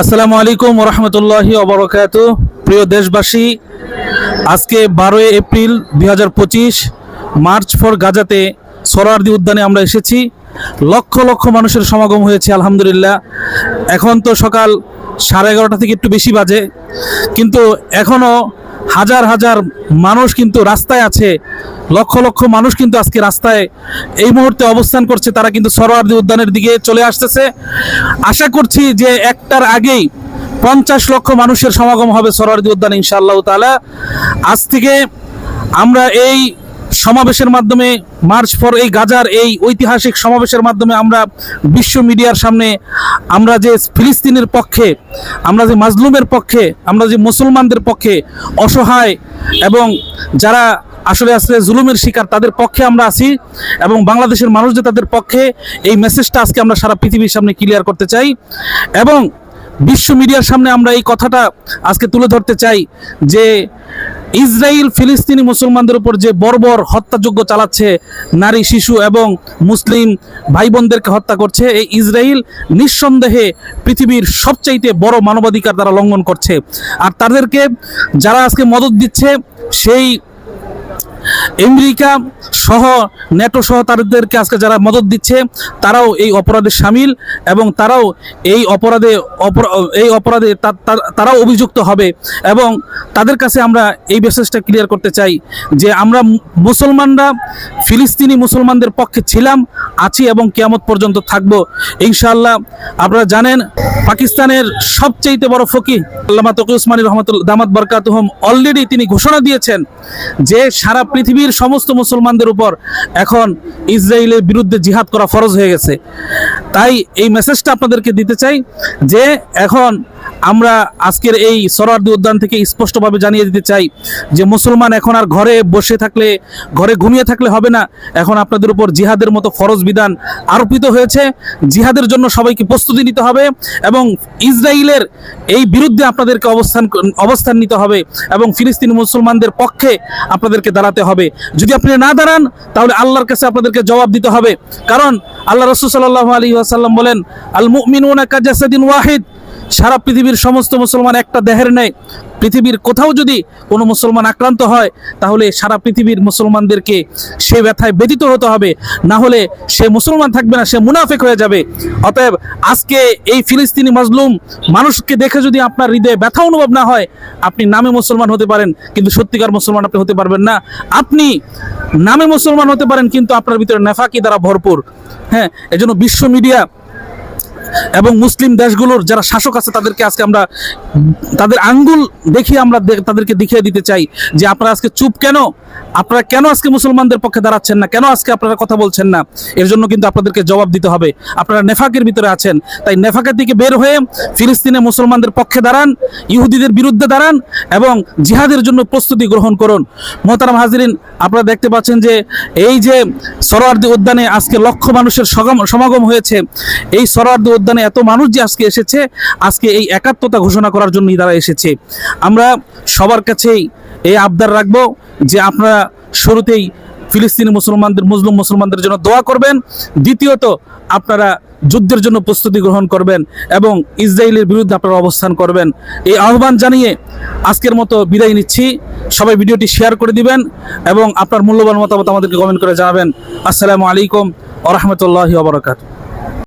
আসসালামু আলাইকুম রহমতুল্লাহি অবরকাত প্রিয় দেশবাসী, আজকে বারোই এপ্রিল দু হাজার পঁচিশ, মার্চ ফর গাজাতে সরারদি উদ্যানে আমরা এসেছি। লক্ষ লক্ষ মানুষের সমাগম হয়েছে, আলহামদুলিল্লাহ। এখন তো সকাল সাড়ে এগারোটা থেকে একটু বেশি বাজে। কিন্তু এখনও হাজার হাজার মানুষ কিন্তু রাস্তায় আছে, লক্ষ লক্ষ মানুষ কিন্তু আজকে রাস্তায় এই মুহূর্তে অবস্থান করছে, তারা কিন্তু সরোয়ার্দি উদ্যানের দিকে চলে আসতেছে। আশা করছি যে একটার আগেই পঞ্চাশ লক্ষ মানুষের সমাগম হবে সরোয়ার্দি উদ্যানে ইনশাআল্লাহ তালা আজ থেকে আমরা এই সমাবেশের মাধ্যমে মার্চ ফর এই গাজার এই ঐতিহাসিক সমাবেশের মাধ্যমে আমরা বিশ্ব মিডিয়ার সামনে আমরা যে ফিলিস্তিনের পক্ষে, আমরা যে মাজলুমের পক্ষে, আমরা যে মুসলমানদের পক্ষে অসহায় এবং যারা আসলে আসলে জুলুমের শিকার, তাদের পক্ষে আমরা আছি এবং বাংলাদেশের মানুষ যে তাদের পক্ষে এই মেসেজটা আজকে আমরা সারা পৃথিবীর সামনে ক্লিয়ার করতে চাই এবং বিশ্ব মিডিয়ার সামনে আমরা এই কথাটা আজকে তুলে ধরতে চাই যে ইসরায়েল ফিলিস্তিনি মুসলমানদের উপর যে বর্বর হত্যাযোগ্য চালাচ্ছে নারী, শিশু এবং মুসলিম ভাই বোনদেরকে হত্যা করছে, এই ইসরায়েল নিঃসন্দেহে পৃথিবীর সবচাইতে বড় মানবাধিকার তারা লঙ্ঘন করছে। আর তাদেরকে যারা আজকে মদত দিচ্ছে, সেই আমেরিকা সহ ন্যাটো সহ তাদেরকে আজকে যারা মদত দিচ্ছে, তারাও এই অপরাধে সামিল এবং তারাও এই অপরাধে অপর- এই অপরাধে তারাও অভিযুক্ত হবে এবং তাদের কাছে আমরা এই মেসেজটা ক্লিয়ার করতে চাই যে আমরা মুসলমানরা, ফিলিস্তিনি মুসলমানদের পক্ষে ছিলাম, আছি এবং কেয়ামত পর্যন্ত থাকব। ইনশাআল্লাহ, আপনারা জানেন পাকিস্তানের সবচেয়ে বড় ফকি আল্লামা তকি উসমানী রহমতুল্লাহ দামাত বরকাতহম অলরেডি তিনি ঘোষণা দিয়েছেন যে সারা পৃথিবীর সমস্ত মুসলমানদের উপর এখন ইসরায়েলের বিরুদ্ধে জিহাদ করা ফরজ হয়ে গেছে। তাই এই মেসেজটা আপনাদেরকে দিতে চাই যে এখন আমরা আজকের এই সরারদি উদ্যান থেকে স্পষ্টভাবে জানিয়ে দিতে চাই যে মুসলমান এখন আর ঘরে বসে থাকলে, ঘরে ঘুমিয়ে থাকলে হবে না। এখন আপনাদের উপর জিহাদের মতো ফরজ বিধান আরোপিত হয়েছে। জিহাদের জন্য সবাইকে প্রস্তুতি নিতে হবে এবং ইসরায়েলের এই বিরুদ্ধে আপনাদেরকে অবস্থান অবস্থান নিতে হবে এবং ফিলিস্তিন মুসলমানদের পক্ষে আপনাদেরকে দাঁড়াতে হবে। যদি আপনি না দাঁড়ান, তাহলে আল্লাহর কাছে আপনাদেরকে জবাব দিতে হবে। কারণ আল্লাহ রসুল সাল্লাহ আলী আসাল্লাম বলেন আল কাজাসাদিন ওয়াহিদ। সারা পৃথিবীর সমস্ত মুসলমান একটা দেহের নেই। পৃথিবীর কোথাও যদি কোনো মুসলমান আক্রান্ত হয়, তাহলে সারা পৃথিবীর মুসলমানদেরকে সে ব্যথায় ব্যতীত হতে হবে। না হলে সে মুসলমান থাকবে না, সে মুনাফেক হয়ে যাবে। অতএব আজকে এই ফিলিস্তিনি মাজলুম মানুষকে দেখে যদি আপনার হৃদয়ে ব্যথা অনুভব না হয়, আপনি নামে মুসলমান হতে পারেন, কিন্তু সত্যিকার মুসলমান আপনি হতে পারবেন না। আপনি নামে মুসলমান হতে পারেন, কিন্তু আপনার ভিতরে নেফাকি দ্বারা ভরপুর। হ্যাঁ এজন্য বিশ্ব মিডিয়া এবং মুসলিম দেশগুলোর যারা শাসক আছে, তাদেরকে আজকে আমরা, তাদের আঙ্গুল দেখিয়ে আমরা তাদেরকে দেখিয়ে দিতে চাই যে আপনারা আজকে চুপ কেন? আপনারা কেন আজকে মুসলমানদের পক্ষে দাঁড়াচ্ছেন না? কেন আজকে আপনারা কথা বলছেন না? এর জন্য কিন্তু আপনাদেরকে জবাব দিতে হবে। আপনারা নেফাকের ভিতরে আছেন। তাই নেফাকের দিকে বের হয়ে ফিলিস্তিনে মুসলমানদের পক্ষে দাঁড়ান, ইহুদিদের বিরুদ্ধে দাঁড়ান এবং জিহাদের জন্য প্রস্তুতি গ্রহণ করুন। মোহতারাম হাজিরিন, আপনারা দেখতে পাচ্ছেন যে এই যে সরোয়ার্দি উদ্যানে আজকে লক্ষ মানুষের সমাগম হয়েছে, এই সরোয়ার্দি উদ্যানে এত মানুষ যে আজকে এসেছে, আজকে এই একাত্মতা ঘোষণা করার জন্যই তারা এসেছে। আমরা সবার কাছেই এই আবদার রাখব যে আপনারা শুরুতেই ফিলিস্তিনি মুসলমানদের, মুসলিম মুসলমানদের জন্য দোয়া করবেন। দ্বিতীয়ত, আপনারা যুদ্ধের জন্য প্রস্তুতি গ্রহণ করবেন এবং ইসরায়েলের বিরুদ্ধে আপনারা অবস্থান করবেন। এই আহ্বান জানিয়ে আজকের মতো বিদায় নিচ্ছি। সবাই ভিডিওটি শেয়ার করে দিবেন এবং আপনার মূল্যবান মতামত আমাদেরকে কমেন্ট করে জানাবেন। আসসালামু আলাইকুম আ রহমতুল্লাহি